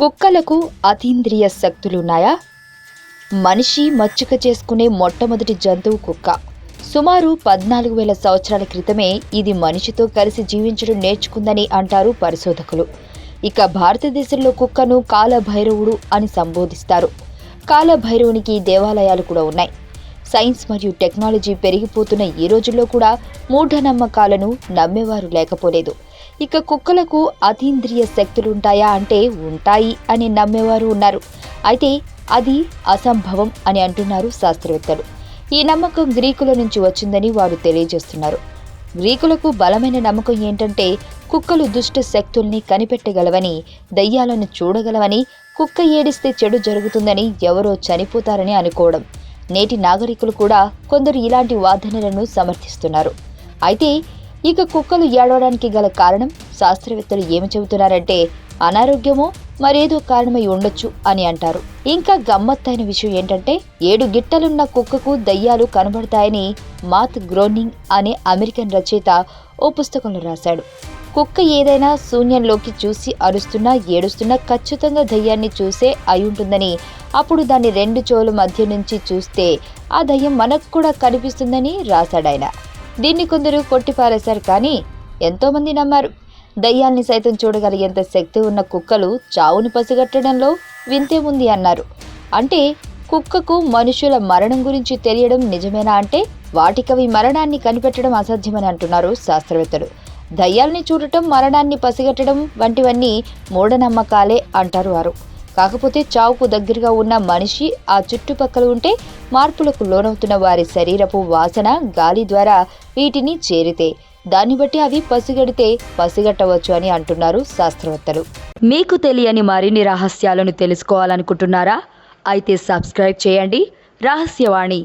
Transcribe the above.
కుక్కలకు అతీంద్రియ శక్తులున్నాయా? మనిషి మచ్చుక చేసుకునే మొట్టమొదటి జంతువు కుక్క. సుమారు పద్నాలుగు వేల సంవత్సరాల క్రితమే ఇది మనిషితో కలిసి జీవించడం నేర్చుకుందని అంటారు పరిశోధకులు. ఇక భారతదేశంలో కుక్కను కాలభైరవుడు అని సంబోధిస్తారు. కాలభైరవునికి దేవాలయాలు కూడా ఉన్నాయి. సైన్స్ మరియు టెక్నాలజీ పెరిగిపోతున్న ఈ రోజుల్లో కూడా మూఢనమ్మకాలను నమ్మేవారు లేకపోలేదు. ఇక కుక్కలకు అతీంద్రియ శక్తులుంటాయా అంటే ఉంటాయి అని నమ్మేవారు ఉన్నారు. అయితే అది అసంభవం అని అంటున్నారు శాస్త్రవేత్తలు. ఈ నమ్మకం గ్రీకుల నుంచి వచ్చిందని వారు తెలియజేస్తున్నారు. గ్రీకులకు బలమైన నమ్మకం ఏంటంటే కుక్కలు దుష్ట శక్తుల్ని కనిపెట్టగలవని దయ్యాలను చూడగలవని కుక్క ఏడిస్తే చెడు జరుగుతుందని ఎవరో చనిపోతారని అనుకోవడం. నేటి నాగరికులు కూడా కొందరు ఇలాంటి వాదనలను సమర్థిస్తున్నారు. అయితే ఇక కుక్కలు ఏడవడానికి గల కారణం శాస్త్రవేత్తలు ఏమి చెబుతున్నారంటే అనారోగ్యమో మరేదో కారణమై ఉండొచ్చు అని అంటారు. ఇంకా గమ్మత్తైన విషయం ఏంటంటే ఏడు గిట్టలున్న కుక్కకు దయ్యాలు కనబడతాయని మాత్ గ్రోనింగ్ అనే అమెరికన్ రచయిత ఓ పుస్తకంలో రాశాడు. కుక్క ఏదైనా శూన్యంలోకి చూసి అరుస్తున్నా ఏడుస్తున్నా ఖచ్చితంగా దయ్యాన్ని చూసే అయి ఉంటుందని అప్పుడు దాన్ని రెండు చోలు మధ్య నుంచి చూస్తే ఆ దయ్యం మనకు కూడా కనిపిస్తుందని రాశాడాయన. దీన్ని కొందరు కొట్టిపారేశారు కానీ ఎంతోమంది నమ్మారు. దయ్యాల్ని సైతం చూడగలిగేంత శక్తి ఉన్న కుక్కలు చావుని పసిగట్టడంలో వింతేముంది అన్నారు. అంటే కుక్కకు మనుషుల మరణం గురించి తెలియడం నిజమేనా అంటే వాటికవి మరణాన్ని కనిపెట్టడం అసాధ్యమని అంటున్నారు శాస్త్రవేత్తలు. దయ్యాల్ని చూడటం మరణాన్ని పసిగట్టడం వంటివన్నీ మూఢనమ్మకాలే అంటారు వారు. కాకపోతే చావుకు దగ్గరగా ఉన్న మనిషి ఆ చుట్టుపక్కల ఉంటే మార్పులకు లోనవుతున్న వారి శరీరపు వాసన గాలి ద్వారా వీటిని చేరితే. దాన్ని బట్టి అవి పసిగడితే పసిగట్టవచ్చు అని అంటున్నారు శాస్త్రవేత్తలు. మీకు తెలియని మరిన్ని రహస్యాలను తెలుసుకోవాలనుకుంటున్నారా? అయితే సబ్స్క్రైబ్ చేయండి. రహస్యవాణి.